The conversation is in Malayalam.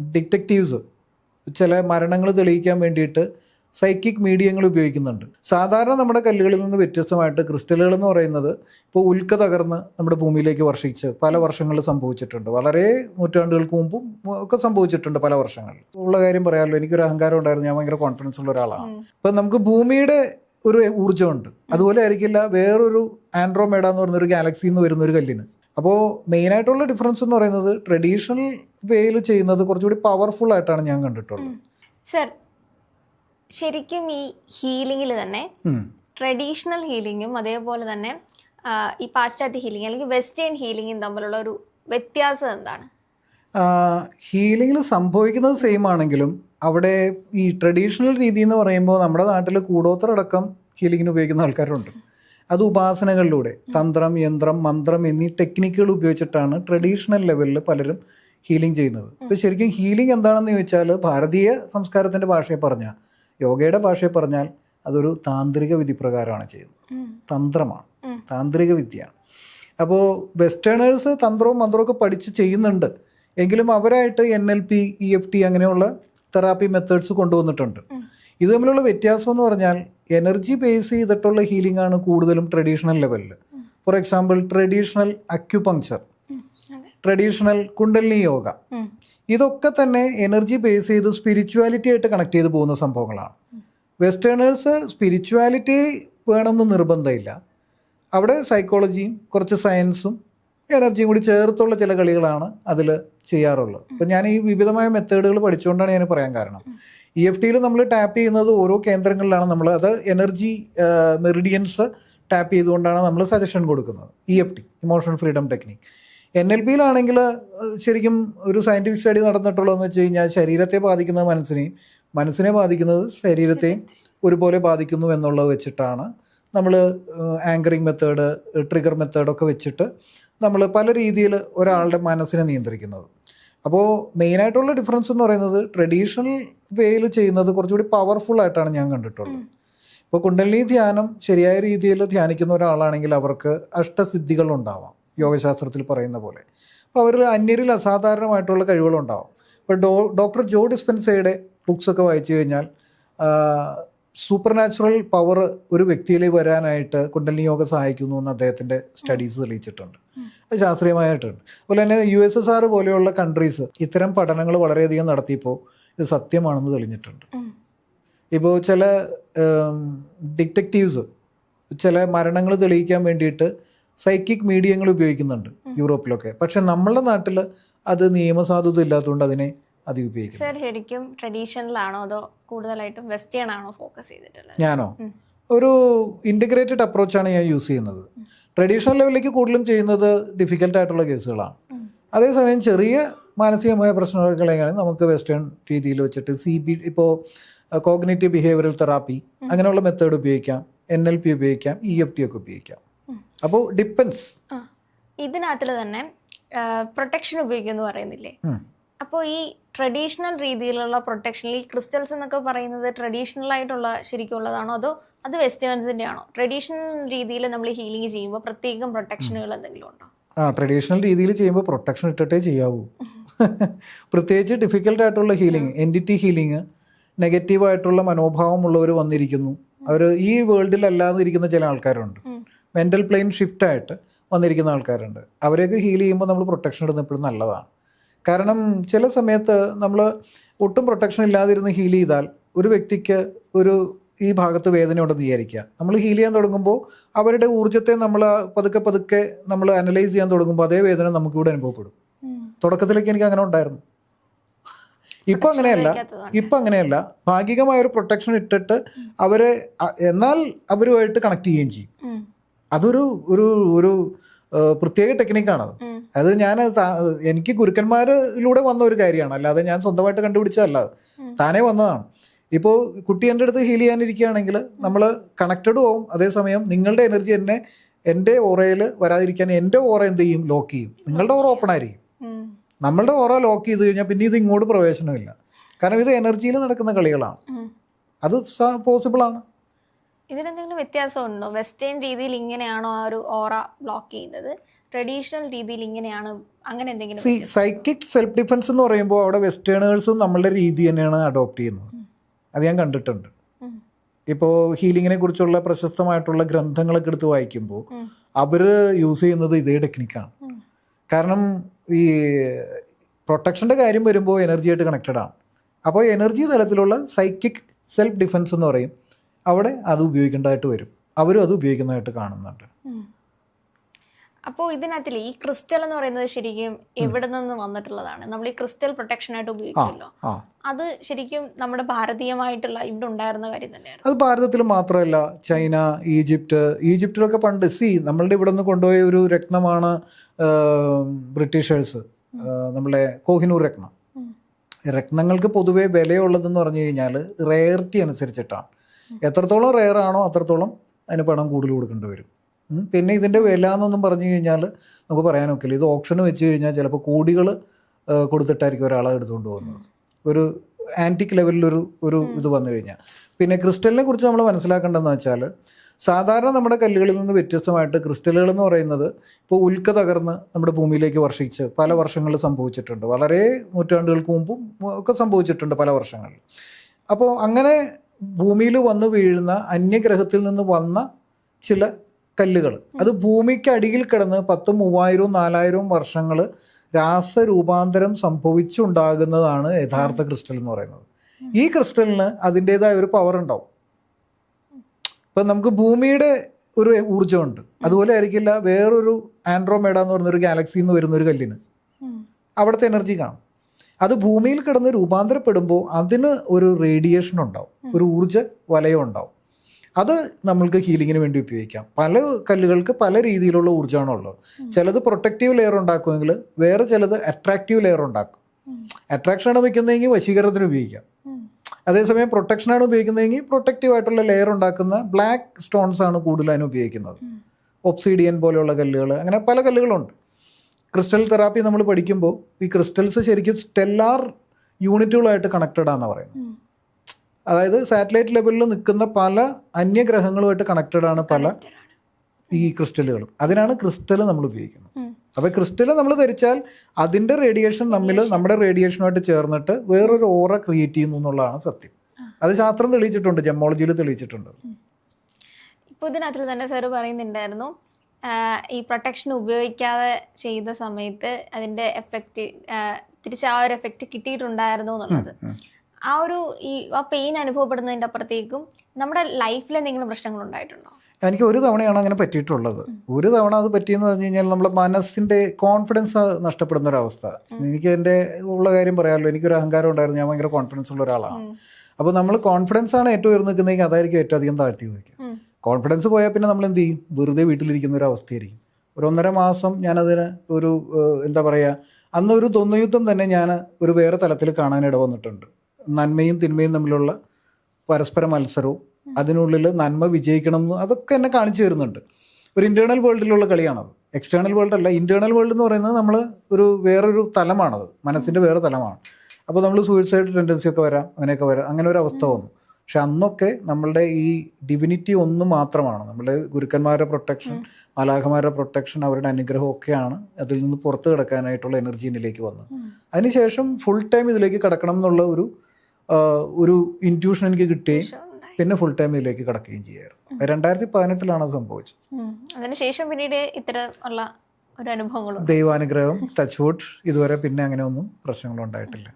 ഡിറ്റക്റ്റീവ്സ് ചില മരണങ്ങൾ തെളിയിക്കാൻ വേണ്ടിയിട്ട് സൈക്കിക് മീഡിയങ്ങൾ ഉപയോഗിക്കുന്നുണ്ട്. സാധാരണ നമ്മുടെ കല്ലുകളിൽ നിന്ന് വ്യത്യസ്തമായിട്ട് ക്രിസ്റ്റലുകൾ എന്ന് പറയുന്നത് ഇപ്പോൾ ഉൽക്ക തകർന്ന് നമ്മുടെ ഭൂമിയിലേക്ക് വർഷിച്ച് പല വർഷങ്ങളിൽ സംഭവിച്ചിട്ടുണ്ട്. വളരെ നൂറ്റാണ്ടുകൾക്ക് മുമ്പും ഒക്കെ സംഭവിച്ചിട്ടുണ്ട് പല വർഷങ്ങളിൽ. ഉള്ള കാര്യം പറയാമല്ലോ എനിക്കൊരു അഹങ്കാരം ഉണ്ടായിരുന്നു. ഞാൻ ഭയങ്കര കോൺഫിഡൻസ് ഉള്ള ഒരാളാണ്. അപ്പം നമുക്ക് ഭൂമിയുടെ ഒരു ഊർജമുണ്ട്. അതുപോലെ ആയിരിക്കില്ല വേറൊരു ആൻഡ്രോമേഡ എന്ന് പറയുന്ന ഒരു ഗാലക്സിയിൽ നിന്ന് വരുന്ന ഒരു കല്ലിന്. അപ്പോൾ മെയിനായിട്ടുള്ള ഡിഫറൻസ് എന്ന് പറയുന്നത് ട്രഡീഷണൽ വേയിൽ ചെയ്യുന്നത് കുറച്ചുകൂടി പവർഫുൾ ആയിട്ടാണ് ഞാൻ കണ്ടിട്ടുള്ളത്. സർ ശരിക്കും ഈ ഹീലിംഗിൽ തന്നെ. ട്രഡീഷണൽ ഹീലിംഗും അതേപോലെ തന്നെ ഈ പാശ്ചാത്യ ഹീലിംഗ് അല്ലെങ്കിൽ വെസ്റ്റേൺ ഹീലിംഗും തമ്മിലുള്ള ഒരു വ്യത്യാസം എന്താണ്? ഹീലിംഗിൽ സംഭവിക്കുന്നത് സെയിം ആണെങ്കിലും അവിടെ ഈ ട്രഡീഷണൽ രീതി എന്ന് പറയുമ്പോൾ നമ്മുടെ നാട്ടിൽ കൂടോത്തരടക്കം ഹീലിംഗിന് ഉപയോഗിക്കുന്ന ആൾക്കാരുണ്ട്. അത് ഉപാസനകളിലൂടെ. തന്ത്രം യന്ത്രം മന്ത്രം എന്നീ ടെക്നിക്കുകൾ ഉപയോഗിച്ചിട്ടാണ് ട്രഡീഷണൽ ലെവലിൽ പലരും ഹീലിംഗ് ചെയ്യുന്നത്. ഇപ്പോൾ ശരിക്കും ഹീലിംഗ് എന്താണെന്ന് ചോദിച്ചാൽ ഭാരതീയ സംസ്കാരത്തിന്റെ ഭാഷയെ പറഞ്ഞാൽ യോഗയുടെ ഭാഷയെ പറഞ്ഞാൽ അതൊരു താന്ത്രിക വിധി പ്രകാരമാണ് ചെയ്യുന്നത് തന്ത്രമാണ്. താന്ത്രിക വിദ്യയാണ്. അപ്പോൾ വെസ്റ്റേണേഴ്സ് തന്ത്രവും മന്ത്രവും ഒക്കെ പഠിച്ച് ചെയ്യുന്നുണ്ട്. എങ്കിലും അവരായിട്ട് N L P E F T അങ്ങനെയുള്ള തെറാപ്പി മെത്തേഡ്സ് കൊണ്ടുവന്നിട്ടുണ്ട്. ഇത് തമ്മിലുള്ള വ്യത്യാസം എന്ന് പറഞ്ഞാൽ എനർജി ബേസ് ചെയ്തിട്ടുള്ള ഹീലിംഗ് ആണ് കൂടുതലും ട്രഡീഷണൽ ലെവലിൽ for example traditional acupuncture. Traditional kundalini yoga ഇതൊക്കെ തന്നെ എനർജി ബേസ് ചെയ്ത് സ്പിരിച്വാലിറ്റി ആയിട്ട് കണക്ട് ചെയ്ത് പോകുന്ന സംഭവങ്ങളാണ്. വെസ്റ്റേണേഴ്സ് സ്പിരിച്വാലിറ്റി വേണമെന്ന് നിർബന്ധമില്ല. അവിടെ സൈക്കോളജിയും കുറച്ച് സയൻസും എനർജിയും കൂടി ചേർത്തുള്ള ചില കളികളാണ് അതിൽ ചെയ്യാറുള്ളത്. അപ്പം ഞാൻ ഈ വിവിധമായ മെത്തേഡുകൾ പഠിച്ചുകൊണ്ടാണ് ഞാൻ പറയാൻ കാരണം. ഇ എഫ് ടിയിൽ നമ്മൾ ടാപ്പ് ചെയ്യുന്നത് ഓരോ കേന്ദ്രങ്ങളിലാണ് നമ്മൾ അത് എനർജി മെറിഡിയൻസ് ടാപ്പ് ചെയ്തുകൊണ്ടാണ് നമ്മൾ സജഷൻ കൊടുക്കുന്നത്. E F T emotional freedom technique N L പിയിലാണെങ്കിൽ ശരിക്കും ഒരു സയന്റിഫിക് സ്റ്റഡി നടന്നിട്ടുള്ളതെന്ന് വെച്ച് കഴിഞ്ഞാൽ ശരീരത്തെ ബാധിക്കുന്നത് മനസ്സിനെയും മനസ്സിനെ ബാധിക്കുന്നത് ശരീരത്തെയും ഒരുപോലെ ബാധിക്കുന്നു എന്നുള്ളത് വെച്ചിട്ടാണ് നമ്മൾ ആങ്കറിങ് മെത്തേഡ് ട്രിഗർ മെത്തേഡൊക്കെ വെച്ചിട്ട് നമ്മൾ പല രീതിയിൽ ഒരാളുടെ മനസ്സിനെ നിയന്ത്രിക്കുന്നത്. അപ്പോൾ മെയിനായിട്ടുള്ള ഡിഫറൻസ് എന്ന് പറയുന്നത് ട്രഡീഷണൽ വേയിൽ ചെയ്യുന്നത് കുറച്ചുകൂടി പവർഫുൾ ആയിട്ടാണ് ഞാൻ കണ്ടിട്ടുള്ളത്. ഇപ്പോൾ കുണ്ടലിനി ധ്യാനം ശരിയായ രീതിയിൽ ധ്യാനിക്കുന്ന ഒരാളാണെങ്കിൽ അവർക്ക് അഷ്ടസിദ്ധികൾ ഉണ്ടാവാം യോഗശാസ്ത്രത്തിൽ പറയുന്ന പോലെ. അപ്പോൾ അവരിൽ അന്യരിൽ അസാധാരണമായിട്ടുള്ള കഴിവുകളുണ്ടാവും ഇപ്പോൾ ഡോ ഡോക്ടർ ജോ ഡിസ്പെൻസയുടെ ബുക്സൊക്കെ വായിച്ചു കഴിഞ്ഞാൽ സൂപ്പർ നാച്ചുറൽ പവർ ഒരു വ്യക്തിയിലേക്ക് വരാനായിട്ട് കുണ്ടലിനി യോഗ സഹായിക്കുന്നു എന്ന് അദ്ദേഹത്തിന്റെ സ്റ്റഡീസ് തെളിയിച്ചിട്ടുണ്ട്. അത് ശാസ്ത്രീയമായിട്ടുണ്ട്. അതുപോലെ തന്നെ യു എസ് എസ് ആർ പോലെയുള്ള കൺട്രീസ് ഇത്തരം പഠനങ്ങൾ വളരെയധികം നടത്തിയപ്പോൾ ഇത് സത്യമാണെന്ന് തെളിഞ്ഞിട്ടുണ്ട്. ഇപ്പോൾ ചില ഡിറ്റക്റ്റീവ്സ് ചില മരണങ്ങൾ തെളിയിക്കാൻ വേണ്ടിയിട്ട് സൈക്കിക് മീഡിയങ്ങൾ ഉപയോഗിക്കുന്നുണ്ട് യൂറോപ്പിലൊക്കെ. പക്ഷെ നമ്മളുടെ നാട്ടിൽ അത് നിയമസാധുത ഇല്ലാത്തതുകൊണ്ട് അതിനെ അധികം ഉപയോഗിക്കുന്നത്. സർ ശരിക്കും ട്രഡീഷണൽ ആണോ അതോ കൂടുതലായിട്ടും വെസ്റ്റേൺ ആണോ ഫോക്കസ് ചെയ്തിട്ടുള്ളത്? ഞാനോ. ഒരു ഇന്റഗ്രേറ്റഡ് അപ്രോച്ചാണ് ഞാൻ യൂസ് ചെയ്യുന്നത്. ട്രഡീഷണൽ ലെവലിലേക്ക് കൂടുതലും ചെയ്യുന്നത് ഡിഫിക്കൽട്ട് ആയിട്ടുള്ള കേസുകളാണ്. അതേസമയം ചെറിയ മാനസികമായ പ്രശ്നങ്ങളൊക്കെയാണ് നമുക്ക് വെസ്റ്റേൺ രീതിയിൽ വെച്ചിട്ട് സി ബി ഇപ്പോൾ കോഗ്നേറ്റീവ് ബിഹേവിയറൽ തെറാപ്പി അങ്ങനെയുള്ള മെത്തേഡ് ഉപയോഗിക്കാം. എൻ എൽ പി ഉപയോഗിക്കാം. ഇ എഫ് ടി ഒക്കെ ഉപയോഗിക്കാം. അപ്പോൾ ഡിപ്പെൻസ് ഇതിനകത്തിൽ തന്നെ പ്രൊട്ടക്ഷൻ ഉപയോഗിക്കുമെന്ന് പറയുന്നില്ലേ? അപ്പോൾ ഈ ട്രഡീഷണൽ രീതിയിലുള്ള പ്രൊട്ടക്ഷൻ ഈ ക്രിസ്റ്റൽസ് എന്നൊക്കെ പറയുന്നത് ട്രഡീഷണൽ ആയിട്ടുള്ള ശരിക്കുള്ളതാണോ അതോ അത് വെസ്റ്റേൺസിന്റെ ആണോ ട്രഡീഷണൽ രീതിയിൽ നമ്മൾ ഹീലിംഗ് ചെയ്യുമ്പോൾ പ്രത്യേകം പ്രൊട്ടക്ഷനുകൾ എന്തെങ്കിലും ഉണ്ടോ? ആ ട്രഡീഷണൽ രീതിയിൽ ചെയ്യുമ്പോൾ പ്രൊട്ടക്ഷൻ ഇട്ടിട്ടേ ചെയ്യാവൂ. പ്രത്യേകിച്ച് ഡിഫിക്കൽട്ട് ആയിട്ടുള്ള ഹീലിംഗ് എന്റിറ്റി ഹീലിംഗ് നെഗറ്റീവായിട്ടുള്ള മനോഭാവമുള്ളവർ വന്നിരിക്കുന്നു. അവർ ഈ വേൾഡിൽ അല്ലാതെ ഇരിക്കുന്ന ചില ആൾക്കാരുണ്ട്. മെന്റൽ മെന്റൽ പ്ലെയിൻ ഷിഫ്റ്റ് ആയിട്ട് വന്നിരിക്കുന്ന ആൾക്കാരുണ്ട്. അവരെയൊക്കെ ഹീൽ ചെയ്യുമ്പോൾ നമ്മൾ പ്രൊട്ടക്ഷൻ ഇടുന്ന എപ്പോഴും നല്ലതാണ്. കാരണം ചില സമയത്ത് നമ്മൾ ഒട്ടും പ്രൊട്ടക്ഷൻ ഇല്ലാതിരുന്ന് ഹീൽ ചെയ്താൽ ഒരു വ്യക്തിക്ക് ഒരു ഈ ഭാഗത്ത് വേദന ഉണ്ടെന്ന് വിചാരിക്കുക. നമ്മൾ ഹീൽ ചെയ്യാൻ തുടങ്ങുമ്പോൾ അവരുടെ ഊർജത്തെ നമ്മൾ പതുക്കെ പതുക്കെ നമ്മൾ അനലൈസ് ചെയ്യാൻ തുടങ്ങുമ്പോൾ അതേ വേദന നമുക്കിവിടെ അനുഭവപ്പെടും. തുടക്കത്തിലേക്ക് എനിക്ക് അങ്ങനെ ഉണ്ടായിരുന്നു. ഇപ്പം അങ്ങനെയല്ല. ഇപ്പം അങ്ങനെയല്ല. ഭാഗികമായ ഒരു പ്രൊട്ടക്ഷൻ ഇട്ടിട്ട് അവരെ എന്നാൽ അവരുമായിട്ട് കണക്ട് ചെയ്യുകയും ചെയ്യും. അതൊരു ഒരു ഒരു പ്രത്യേക ടെക്നിക്കാണ് അത് അത് ഞാൻ എനിക്ക് ഗുരുക്കന്മാരിലൂടെ വന്ന ഒരു കാര്യമാണ്. അല്ലാതെ ഞാൻ സ്വന്തമായിട്ട് കണ്ടുപിടിച്ചതല്ല. താനേ വന്നതാണ്. ഇപ്പോൾ കുട്ടി എന്റെ അടുത്ത് ഹീൽ ചെയ്യാനിരിക്കുകയാണെങ്കിൽ നമ്മൾ കണക്റ്റഡ് ആവും. അതേസമയം നിങ്ങളുടെ എനർജി എന്നെ എന്റെ ഓറയിൽ വരാതിരിക്കാൻ എന്റെ ഓറ എന്ത് ചെയ്യും? ലോക്ക് ചെയ്യും. നിങ്ങളുടെ ഓറ ഓപ്പൺ ആയിരിക്കും. നമ്മളുടെ ഓറ ലോക്ക് ചെയ്ത് കഴിഞ്ഞാൽ പിന്നെ ഇത് ഇങ്ങോട്ട് പ്രവേശനമില്ല. കാരണം ഇത് എനർജിയിൽ നടക്കുന്ന കളികളാണ്. അത് അത് പോസിബിളാണ് ഇതിനെന്തെങ്കിലും വ്യത്യാസമുണ്ടോ? വെസ്റ്റേൺ രീതിയിൽ ഇങ്ങനെയാണോ ആ ഒരു ഓറ ബ്ലോക്ക് ചെയ്യുന്നത്? ട്രഡീഷണൽ രീതിയിൽ ഇങ്ങനെയാണ് അങ്ങനെ എന്തെങ്കിലും സി സൈക്കിക് സെൽഫ് ഡിഫൻസ് എന്ന് പറയുമ്പോൾ അവിടെ വെസ്റ്റേണേഴ്സും നമ്മളുടെ രീതി തന്നെയാണ് അഡോപ്റ്റ് ചെയ്യുന്നത്. അത് ഞാൻ കണ്ടിട്ടുണ്ട്. ഇപ്പോൾ ഹീലിങ്ങിനെ കുറിച്ചുള്ള പ്രശസ്തമായിട്ടുള്ള ഗ്രന്ഥങ്ങളൊക്കെ എടുത്ത് വായിക്കുമ്പോൾ അവർ യൂസ് ചെയ്യുന്നത് ഇതേ ടെക്നിക്കാണ് കാരണം ഈ പ്രൊട്ടക്ഷന്റെ കാര്യം വരുമ്പോൾ എനർജിയായിട്ട് കണക്റ്റഡ് ആണ്. അപ്പോൾ എനർജി തലത്തിലുള്ള സൈക്കിക് സെൽഫ് ഡിഫൻസ് എന്ന് പറയും. അവിടെ അത് ഉപയോഗിക്കേണ്ടതായിട്ട് വരും. അവരും അത് ഉപയോഗിക്കുന്നതായിട്ട് കാണുന്നുണ്ട്. അപ്പോൾ ഇതിനകത്തിൽ ഈ ക്രിസ്റ്റൽ എന്ന് പറയുന്നത് ശരിക്കും എവിടെ നിന്ന് വന്നിട്ടുള്ളതാണ്? നമ്മൾ ഈ ക്രിസ്റ്റൽ പ്രൊട്ടക്ഷൻ ആയിട്ട് ഉപയോഗിക്കുമല്ലോ? അത് ശരിക്കും നമ്മുടെ ഭാരതീയമായിട്ടുള്ള ഇവിടെ ഉണ്ടായിരുന്ന കാര്യം തന്നെയാണ് അത് ഭാരതത്തിൽ മാത്രമല്ല ചൈന ഈജിപ്റ്റ് ഈജിപ്തിലൊക്കെ പണ്ട് സി നമ്മളുടെ ഇവിടെ നിന്ന് കൊണ്ടുപോയ ഒരു രത്നമാണ് ബ്രിട്ടീഷേഴ്സ് നമ്മളെ കോഹിനൂർ രത്നം. രത്നങ്ങൾക്ക് പൊതുവെ വിലയുള്ളതെന്ന് പറഞ്ഞു കഴിഞ്ഞാൽ റേറിറ്റി അനുസരിച്ചിട്ടാണ്. എത്രത്തോളം റെയർ ആണോ അത്രത്തോളം അതിന് പണം കൂടുതൽ കൊടുക്കേണ്ടി വരും. പിന്നെ ഇതിന്റെ വില എന്നൊന്നും പറഞ്ഞു കഴിഞ്ഞാൽ നമുക്ക് പറയാനൊക്കില്ല ഇത് ഓപ്ഷന് വെച്ച് കഴിഞ്ഞാൽ ചിലപ്പോൾ കോടികൾ കൊടുത്തിട്ടായിരിക്കും ഒരാളെ എടുത്തുകൊണ്ട് പോകുന്നത്. ഒരു ആന്റിക് ലെവലിലൊരു ഒരു ഇത് വന്നു കഴിഞ്ഞാൽ. പിന്നെ ക്രിസ്റ്റലിനെ കുറിച്ച് നമ്മൾ മനസ്സിലാക്കേണ്ടതെന്ന് വെച്ചാൽ സാധാരണ നമ്മുടെ കല്ലുകളിൽ നിന്ന് വ്യത്യസ്തമായിട്ട് ക്രിസ്റ്റലുകൾ എന്ന് പറയുന്നത് ഇപ്പോൾ ഉൽക്ക തകർന്ന് നമ്മുടെ ഭൂമിയിലേക്ക് വർഷിച്ച് പല വർഷങ്ങളിൽ സംഭവിച്ചിട്ടുണ്ട്. വളരെ നൂറ്റാണ്ടുകൾക്ക് മുമ്പും ഒക്കെ സംഭവിച്ചിട്ടുണ്ട് പല വർഷങ്ങളിൽ അപ്പോൾ അങ്ങനെ ഭൂമിയിൽ വന്ന് വീഴുന്ന അന്യഗ്രഹത്തിൽ നിന്ന് വന്ന ചില കല്ലുകൾ. അത് ഭൂമിക്ക് അടിയിൽ കിടന്ന് പത്ത് മൂവായിരവും നാലായിരവും വർഷങ്ങൾ രാസരൂപാന്തരം സംഭവിച്ചുണ്ടാകുന്നതാണ് യഥാർത്ഥ ക്രിസ്റ്റൽ എന്ന് പറയുന്നത്. ഈ ക്രിസ്റ്റലിന് അതിന്റെതായ ഒരു പവർ ഉണ്ടാവും. ഇപ്പം നമുക്ക് ഭൂമിയുടെ ഒരു ഊർജമുണ്ട്. അതുപോലെ ആയിരിക്കില്ല വേറൊരു ആൻഡ്രോമേഡ എന്ന് പറയുന്ന ഒരു ഗാലക്സിയിൽ നിന്ന് വരുന്ന ഒരു കല്ലിന്. അവിടുത്തെ എനർജി കാണും. അത് ഭൂമിയിൽ കിടന്ന് രൂപാന്തരപ്പെടുമ്പോൾ അതിന് ഒരു റേഡിയേഷൻ ഉണ്ടാവും ഒരു ഊർജ വലയം ഉണ്ടാവും. അത് നമ്മൾക്ക് ഹീലിങ്ങിന് വേണ്ടി ഉപയോഗിക്കാം. പല കല്ലുകൾക്ക് പല രീതിയിലുള്ള ഊർജമാണ് ഉള്ളത്. ചിലത് പ്രൊട്ടക്റ്റീവ് ലെയർ ഉണ്ടാക്കുമെങ്കിൽ വേറെ ചിലത് അട്രാക്റ്റീവ് ലെയർ ഉണ്ടാക്കും. അട്രാക്ഷനാണ് വയ്ക്കുന്നതെങ്കിൽ വശീകരണത്തിന് ഉപയോഗിക്കാം. അതേസമയം പ്രൊട്ടക്ഷനാണ് ഉപയോഗിക്കുന്നതെങ്കിൽ പ്രൊട്ടക്റ്റീവ് ആയിട്ടുള്ള ലെയർ ഉണ്ടാക്കുന്ന ബ്ലാക്ക് സ്റ്റോൺസ് ആണ് കൂടുതലായും ഉപയോഗിക്കുന്നത്. ഒപ്സീഡിയൻ ഒബ്സീഡിയൻ പോലെയുള്ള കല്ലുകൾ അങ്ങനെ പല കല്ലുകളുണ്ട്. ക്രിസ്റ്റൽ തെറാപ്പി നമ്മൾ പഠിക്കുമ്പോൾ ഈ ക്രിസ്റ്റൽസ് ശരിക്കും സ്റ്റെല്ലാർ യൂണിറ്റുകളായിട്ട് കണക്റ്റഡ് ആണെന്ന് പറയുന്നത് അതായത് സാറ്റലൈറ്റ് ലെവലിൽ നിൽക്കുന്ന പല അന്യഗ്രഹങ്ങളുമായിട്ട് കണക്റ്റഡ് ആണ് പല ഈ ക്രിസ്റ്റലുകളും. അതിനാണ് ക്രിസ്റ്റൽ നമ്മൾ ഉപയോഗിക്കുന്നത്. അപ്പോൾ ക്രിസ്റ്റൽ നമ്മൾ ധരിച്ചാൽ അതിന്റെ റേഡിയേഷൻ നമ്മൾ നമ്മുടെ റേഡിയേഷനുമായിട്ട് ചേർന്നിട്ട് വേറൊരു ഓറ ക്രിയേറ്റ് ചെയ്യുന്നു എന്നുള്ളതാണ് സത്യം. അത് ശാസ്ത്രം തെളിയിച്ചിട്ടുണ്ട് ജെമോളജിയിൽ തെളിയിച്ചിട്ടുണ്ട്. ഇപ്പോൾ ഇതിനകത്ത് തന്നെ സാറ് പറയുന്നുണ്ടായിരുന്നു ഈ പ്രൊട്ടക്ഷൻ ഉപയോഗിക്കാതെ ചെയ്ത സമയത്ത് അതിന്റെ എഫക്റ്റ് തിരിച്ച് ആ ഒരു എഫക്റ്റ് കിട്ടിയിട്ടുണ്ടായിരുന്നു എന്നുള്ളത്. ആ ഒരു ഈ ആ പെയിൻ അനുഭവപ്പെടുന്നതിന്റെ അപ്പുറത്തേക്കും നമ്മുടെ ലൈഫിൽ എന്തെങ്കിലും പ്രശ്നങ്ങൾ ഉണ്ടായിട്ടുണ്ടോ? എനിക്ക് ഒരു തവണയാണ് അങ്ങനെ പറ്റിയിട്ടുള്ളത്. ഒരു തവണ അത് പറ്റിയെന്ന് പറഞ്ഞു കഴിഞ്ഞാൽ നമ്മുടെ മനസ്സിന്റെ കോൺഫിഡൻസ് നഷ്ടപ്പെടുന്ന ഒരവസ്ഥ എനിക്ക് എന്റെ ഉള്ള കാര്യം പറയാമല്ലോ. എനിക്കൊരു അഹങ്കാരം ഉണ്ടായിരുന്നു. ഞാൻ ഭയങ്കര കോൺഫിഡൻസ് ഉള്ള ഒരാളാണ്. അപ്പോൾ നമ്മൾ കോൺഫിഡൻസ് ആണ് ഏറ്റവും ഉയർന്നു നിൽക്കുന്നതെങ്കിൽ അതായിരിക്കും ഏറ്റവും അധികം താഴ്ത്തി വയ്ക്കുക ഉം. കോൺഫിഡൻസ് പോയാൽ പിന്നെ നമ്മൾ എന്ത് ചെയ്യും? വെറുതെ വീട്ടിലിരിക്കുന്ന ഒരു അവസ്ഥയായിരിക്കും. ഒരു ഒന്നര മാസം ഞാനതിന് ഒരു എന്താ പറയുക അന്നൊരു തൊന്നയുദ്ധം തന്നെ ഞാൻ ഒരു വേറെ തലത്തിൽ കാണാൻ ഇടവന്നിട്ടുണ്ട് നന്മയും തിന്മയും തമ്മിലുള്ള പരസ്പര മത്സരവും അതിനുള്ളിൽ നന്മ വിജയിക്കണം എന്ന് അതൊക്കെ എന്നെ കാണിച്ചു തരുന്നുണ്ട്. ഒരു ഇന്റേർണൽ വേൾഡിലുള്ള കളിയാണത്. എക്സ്റ്റേണൽ വേൾഡ് അല്ല ഇന്റേർണൽ വേൾഡ് എന്ന് പറയുന്നത് നമ്മൾ ഒരു വേറൊരു തലമാണത്. മനസ്സിന്റെ വേറെ തലമാണ്. അപ്പോൾ നമ്മൾ സൂയിസൈഡ് ടെൻഡൻസി ഒക്കെ വരാം അങ്ങനെയൊക്കെ വരാം. അങ്ങനെ ഒരു അവസ്ഥ വന്നു. പക്ഷെ അന്നൊക്കെ നമ്മളുടെ ഈ ഡിവിനിറ്റി ഒന്ന് മാത്രമാണ്. നമ്മുടെ ഗുരുക്കന്മാരുടെ പ്രൊട്ടക്ഷൻ മാലാഖമാരുടെ പ്രൊട്ടക്ഷൻ അവരുടെ അനുഗ്രഹം ഒക്കെയാണ് അതിൽ നിന്ന് പുറത്തു കിടക്കാനായിട്ടുള്ള എനർജി എന്നിലേക്ക് വന്നത്. അതിനുശേഷം ഫുൾ ടൈം ഇതിലേക്ക് കിടക്കണം എന്നുള്ള ഒരു ഒരു ഇന്റ്യൂഷൻ എനിക്ക് കിട്ടുകയും പിന്നെ ഫുൾ ടൈം ഇതിലേക്ക് കിടക്കുകയും ചെയ്യായിരുന്നു. രണ്ടായിരത്തി പതിനെട്ടിലാണ് അത് സംഭവിച്ചത്. അതിനുശേഷം പിന്നീട് ഇത്തരം ഉള്ള ഒരു അനുഭവങ്ങളും. ദൈവാനുഗ്രഹം ടച്ച് വുഡ് ഇതുവരെ പിന്നെ അങ്ങനെ ഒന്നും പ്രശ്നങ്ങളുണ്ടായിട്ടില്ല